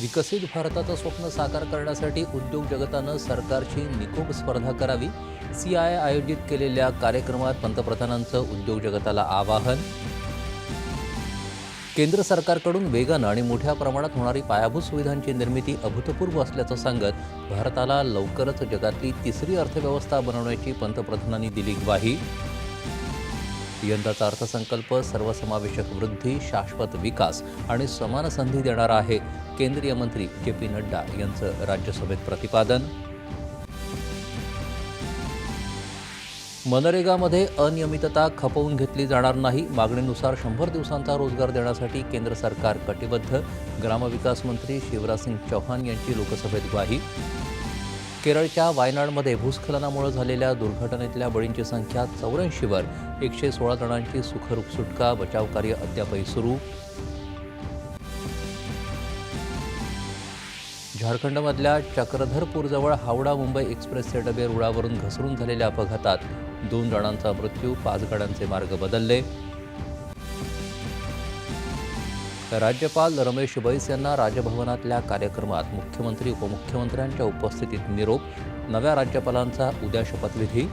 विकसित भारताचं स्वप्न साकार करण्यासाठी उद्योग जगतानं सरकारची निकोप स्पर्धा करावी. सी आय आयोजित केलेल्या कार्यक्रमात पंतप्रधानांचं उद्योग जगताला आवाहन. केंद्र सरकारकडून वेगानं आणि मोठ्या प्रमाणात होणारी पायाभूत सुविधांची निर्मिती अभूतपूर्व असल्याचं सांगत भारताला लवकरच जगातली तिसरी अर्थव्यवस्था बनवण्याची पंतप्रधानांनी दिली ग्वाही. यंदाचा अर्थसंकल्प सर्वसमावेशक वृद्धी शाश्वत विकास आणि समान संधी देणारा आहे. केंद्रीय मंत्री जे पी नड्डा यांचं राज्यसभेत प्रतिपादन. मनरेगामध्ये अनियमितता खपवून घेतली जाणार नाही. मागणीनुसार शंभर दिवसांचा रोजगार देण्यासाठी केंद्र सरकार कटिबद्ध. ग्रामविकास मंत्री शिवराजसिंग चौहान यांची लोकसभेत ग्वाही. केरळच्या वायनाडमध्ये भूस्खलनामुळे झालेल्या दुर्घटनेतल्या बळींची संख्या चौऱ्याऐंशीवर. एकशे सोळा जणांची सुखरूप सुटका बचावकार्य अद्यापही सुरू. झारखंडमधल्या चक्रधरपूरजवळ हावडा मुंबई एक्सप्रेसचे डबे रुळावरून घसरून झालेल्या अपघातात दोन जणांचा मृत्यू पाच गाड्यांचे मार्ग बदलले. राज्यपाल रमेश बैस यांना राजभवनातल्या कार्यक्रमात मुख्यमंत्री उपमुख्यमंत्र्यांच्या उपस्थितीत निरोप नव्या राज्यपालांचा उद्या शपथविधी.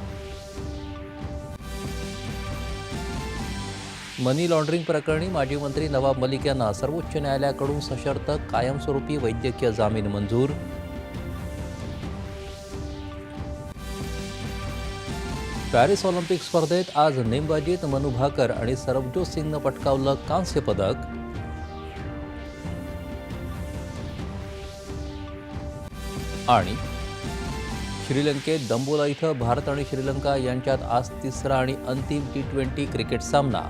मनी लॉन्ड्रिंग प्रकरणी माजी मंत्री नवाब मलिक यांना सर्वोच्च न्यायालयाकडून सशर्त कायमस्वरूपी वैद्यकीय जामीन मंजूर. पॅरिस ऑलिम्पिक स्पर्धेत आज नेमबाजीत मनु भाकर आणि सरबजोत सिंगनं पटकावलं कांस्य पदक. आणि श्रीलंकेत दंबोला इथं भारत आणि श्रीलंका यांच्यात आज तिसरा आणि अंतिम टी ट्वेंटी क्रिकेट सामना.